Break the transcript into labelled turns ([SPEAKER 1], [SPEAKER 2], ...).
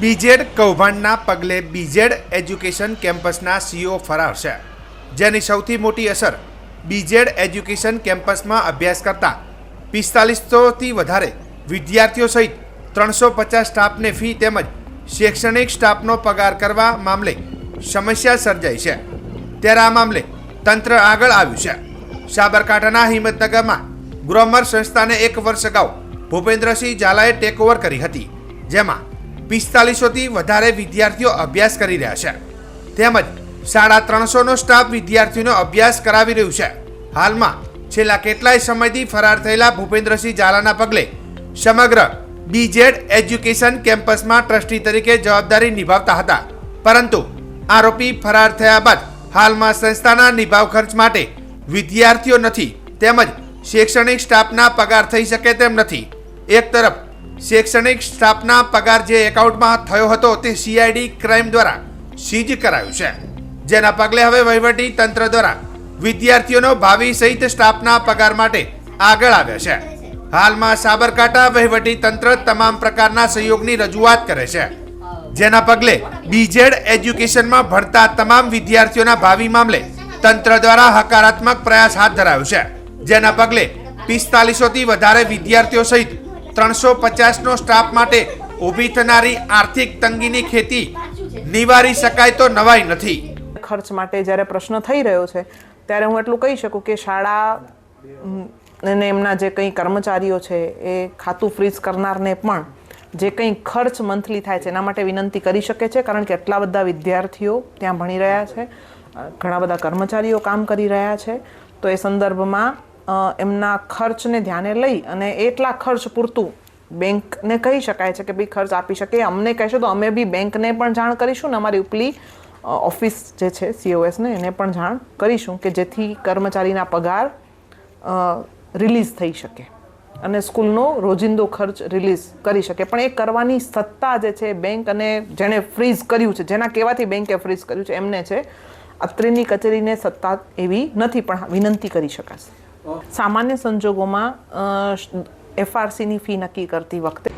[SPEAKER 1] બીજેડ કૌભાંડના પગલે બીજેડ education કેમ્પસના CO ફરાર છે જેની સૌથી મોટી અસર બીજેડ એજ્યુકેશન કેમ્પસમાં અભ્યાસ કરતા પિસ્તાલીસોથી વધારે વિદ્યાર્થીઓ સહિત ત્રણસો પચાસ સ્ટાફને ફી તેમજ શૈક્ષણિક સ્ટાફનો પગાર કરવા મામલે સમસ્યા સર્જાઈ છે. ત્યારે આ મામલે તંત્ર આગળ આવ્યું છે. સાબરકાંઠાના હિંમતનગરમાં ગ્રોમર સંસ્થાને એક વર્ષ અગાઉ ભૂપેન્દ્રસિંહ ઝાલાએ ટેકઓવર કરી હતી, જેમાં પિસ્તાલીસોથી વધારે વિદ્યાર્થીઓ અભ્યાસ કરી રહ્યા છે. તેમજ સાડા ત્રણસોનો સ્ટાફ વિદ્યાર્થીઓનો અભ્યાસ કરાવી રહ્યું છે. હાલમાં છેલ્લા કેટલાય સમયથી ફરાર થયેલા ભૂપેન્દ્રસિંહ ઝાલાના પગલે સમગ્ર બીજેડ એજ્યુકેશન કેમ્પસમાં ટ્રસ્ટી તરીકે જવાબદારી નિભાવતા હતા. પરંતુ આરોપી ફરાર થયા બાદ હાલમાં સંસ્થાના નિભાવ ખર્ચ માટે વિદ્યાર્થીઓ નથી તેમજ શૈક્ષણિક સ્ટાફના પગાર થઈ શકે તેમ નથી. એક તરફ શૈક્ષણિક સ્ટાફના પગાર જે એકાઉન્ટમાં થયો હતો તે સીઆઈડી ક્રાઇમ દ્વારા સીઝ કરાયું છે. જેના પગલે હવે વહીવટી તંત્ર દ્વારા વિદ્યાર્થીઓનો ભાવિ સહિત સ્ટાફના પગાર માટે આગળ આવ્યા છે. હાલમાં સાબરકાંઠા વહીવટી તંત્ર તમામ પ્રકારના સહયોગની રજૂઆત કરે છે. જેના પગલે બીજેડ એજ્યુકેશનમાં ભણતા તમામ વિદ્યાર્થીઓના ભાવિ મામલે તંત્ર દ્વારા હકારાત્મક પ્રયાસ હાથ ધરાયો છે. જેના પગલે પિસ્તાલીસોથી વધારે વિદ્યાર્થીઓ સહિત ત્રણસો પચાસનો સ્ટાફ માટે ઊભી થનારી આર્થિક તંગીની ખેતી નિવારી શકાય તો નવાઈ નથી.
[SPEAKER 2] ખર્ચ માટે જ્યારે પ્રશ્ન થઈ રહ્યો છે, ત્યારે હું એટલું કહી શકું કે શાળા અને એમના જે કંઈ કર્મચારીઓ છે, એ ખાતું ફ્રીઝ કરનારને પણ જે કંઈ ખર્ચ મંથલી થાય છે, એના માટે વિનંતી કરી શકે છે, કારણ કે એટલા બધા વિદ્યાર્થીઓ ત્યાં ભણી રહ્યા છે. ઘણા બધા કર્મચારીઓ કામ કરી રહ્યા છે. તો એ સંદર્ભમાં એમના ખર્ચને ધ્યાને લઈ અને એટલા ખર્ચ પૂરતું બેંકને કહી શકાય છે કે ભાઈ ખર્ચ આપી શકે, અમને કહેશે તો અમે બી બેંકને પણ જાણ કરીશું ને અમારી ઉપલી ઓફિસ જે છે સીઓએસને એને પણ જાણ કરીશું કે જેથી કર્મચારીના પગાર રિલીઝ થઈ શકે અને સ્કૂલનો રોજિંદો ખર્ચ રિલીઝ કરી શકે. પણ એ કરવાની સત્તા જે છે બેંક અને જેણે ફ્રીઝ કર્યું છે, જેના કહેવાથી બેંકે ફ્રીઝ કર્યું છે, એમને છે અત્રેની કચેરીને સત્તા એવી નથી, પણ વિનંતી કરી શકાશે. સામાન્ય સંજોગોમાં એફઆરસીની ફી નક્કી કરતી વખતે